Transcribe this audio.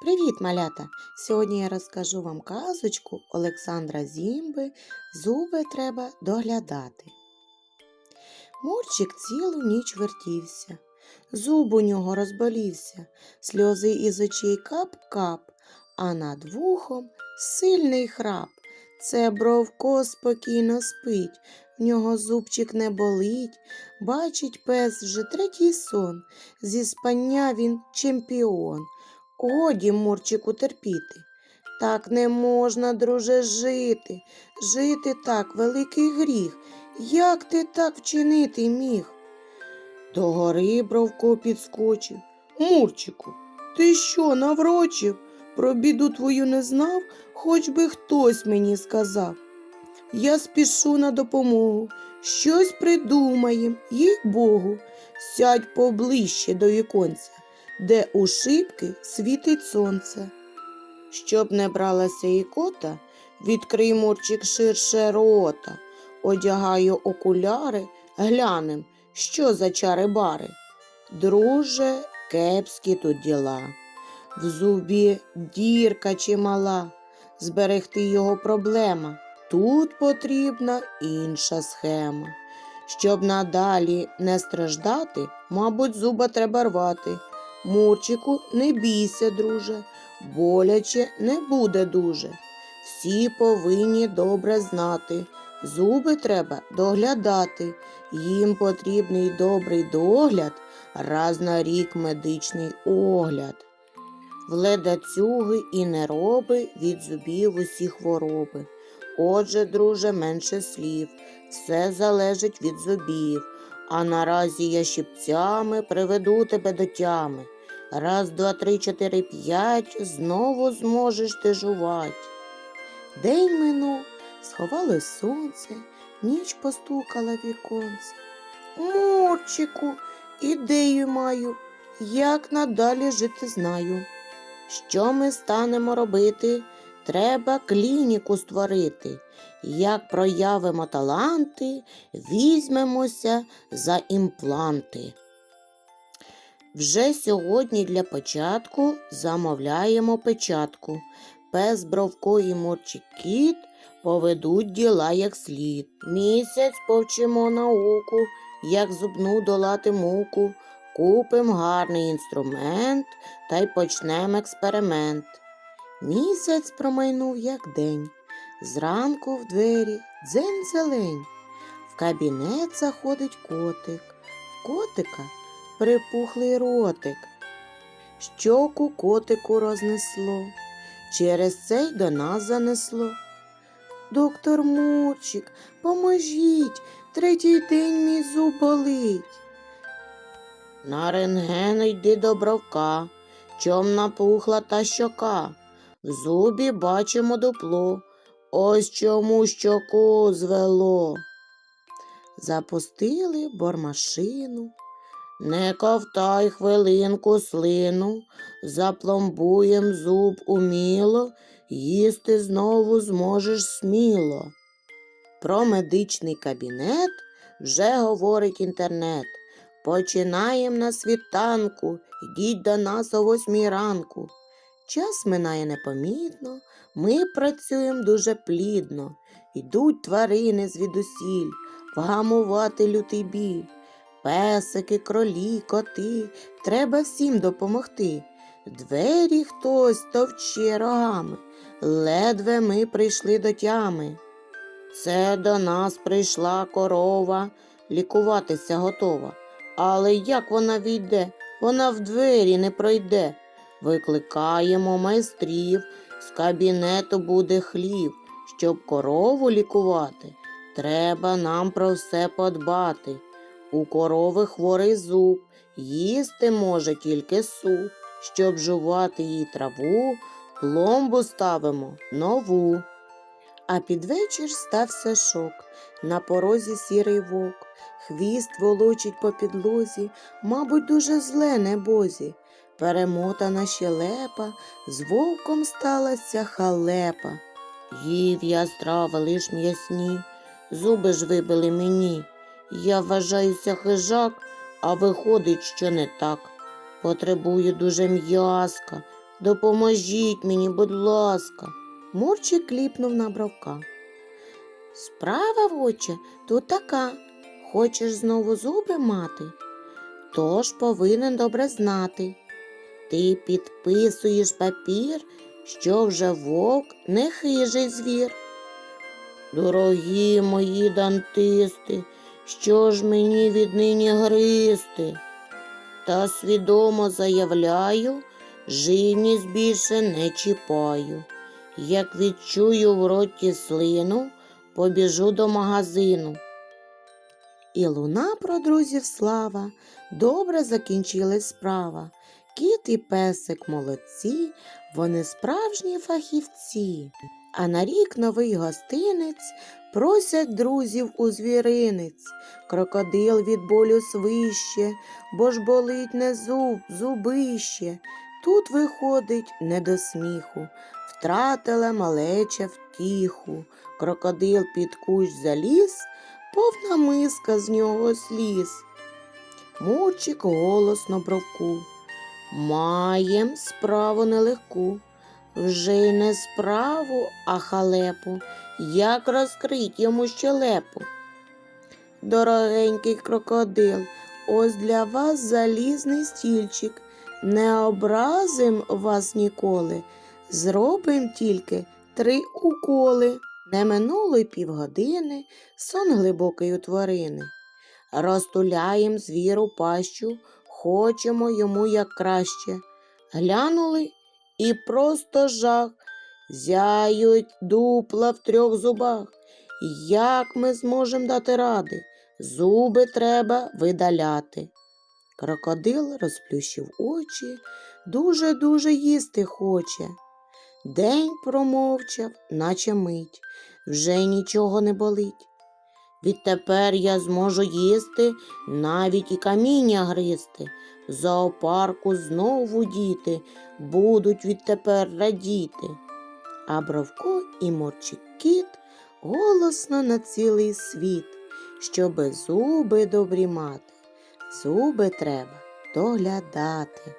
Привіт, малята! Сьогодні я розкажу вам казочку Олександра Зімби Зуби треба доглядати. Мурчик цілу ніч вертівся, зуб у нього розболівся, сльози із очей кап-кап, а над вухом сильний храп. Це бровко спокійно спить, в нього зубчик не болить, бачить пес вже третій сон, зі спання він чемпіон. Годі, Мурчику, терпіти. Так не можна, друже, жити. Жити так великий гріх. Як ти так вчинити міг? До гори Бровко підскочив. Мурчику, ти що, наврочив? Про біду твою не знав, хоч би хтось мені сказав. Я спішу на допомогу, щось придумаєм, їй Богу, сядь поближче до віконця де у шибки світить сонце. Щоб не бралася ікота, відкрий мурчик ширше рота, одягаю окуляри, глянем, що за чари бари. Друже, кепські тут діла. В зубі дірка чимала, зберегти його проблема. Тут потрібна інша схема. Щоб надалі не страждати, мабуть, зуба треба рвати. Мурчику, не бійся, друже, боляче не буде дуже. Всі повинні добре знати. Зуби треба доглядати. Їм потрібний добрий догляд, раз на рік медичний огляд. В ледацюги і нероби від зубів усі хвороби. Отже, друже, менше слів, все залежить від зубів. А наразі я щипцями приведу тебе до тями. Раз, два, три, чотири, п'ять, знову зможеш ти жувати. День минув, сховалось сонце, ніч постукала віконце. Мурчику, ідею маю, як надалі жити знаю. Що ми станемо робити? Треба клініку створити. Як проявимо таланти, візьмемося за імпланти. Вже сьогодні для початку замовляємо печатку. Пес, бровко і мурчик кіт поведуть діла як слід. Місяць повчимо науку, як зубну долати муку. Купим гарний інструмент та й почнем експеримент. Місяць промайнув, як день. Зранку в двері дзень зелень. В кабінет заходить котик. В котика припухлий ротик. Щоку котику рознесло, через це й до нас занесло. Доктор Мурчик, поможіть, третій день мій зуб болить. На рентген йди до бровка, чом напухла та щока. В зубі бачимо дупло, ось чому щоку звело. Запустили бормашину, не ковтай хвилинку слину, запломбуєм зуб уміло, їсти знову зможеш сміло. Про медичний кабінет вже говорить інтернет. Починаєм на світанку, йдіть до нас о восьмій ранку. Час минає непомітно, ми працюємо дуже плідно. Йдуть тварини звідусіль, вгамувати лютий біль. Песики, кролі, коти, треба всім допомогти. Двері хтось товче рогами, ледве ми прийшли до тями. Це до нас прийшла корова, лікуватися готова. Але як вона війде, вона в двері не пройде. Викликаємо майстрів, з кабінету буде хлів, щоб корову лікувати. Треба нам про все подбати. У корови хворий зуб, їсти може тільки суп. Щоб жувати їй траву, пломбу ставимо нову. А під вечір стався шок. На порозі сірий вовк, хвіст волочить по підлозі, мабуть, дуже зле небозі. Перемотана щелепа, з вовком сталася халепа. Їв я страви лиш м'ясні, зуби ж вибили мені. Я вважаюся хижак, а виходить, що не так. Потребую дуже м'язка, Допоможіть мені, будь ласка. Мурчик кліпнув на бровка. Справа, воче, тут така. Хочеш знову зуби мати? Тож повинен добре знати. Ти підписуєш папір, що вже вовк не хижий звір. Дорогі мої дантисти, що ж мені віднині гристи? Та свідомо заявляю, живність більше не чіпаю. Як відчую в роті слину, побіжу до магазину. І луна про друзів слава, добре закінчилась справа. Кіт і песик молодці, вони справжні фахівці. А на рік новий гостинець просять друзів у звіринець. Крокодил від болю свище, бо ж болить не зуб, зубище. Тут виходить не до сміху, втратила малеча втіху. Крокодил під кущ заліз, повна миска з нього сліз. Мурчик голосно бровку. Маєм справу нелегку. Вже й не справу, а халепу, як розкрить йому щелепу. Дорогенький крокодил, ось для вас залізний стільчик. Не образим вас ніколи, зробим тільки три уколи. Не минуло й півгодини, сон глибокий у тварини. Розтуляєм звіру пащу, хочемо йому як краще. Глянули і просто жах. Зяють дупла в трьох зубах. Як ми зможемо дати ради? Зуби треба видаляти. Крокодил розплющив очі, дуже-дуже їсти хоче. День промовчав, наче мить, вже нічого не болить. Відтепер я зможу їсти, навіть і каміння гризти. Зоопарку знову діти будуть відтепер радіти. А Бровко і Морчик кіт голосно на цілий світ, щоби зуби добрі мати. Зуби треба доглядати.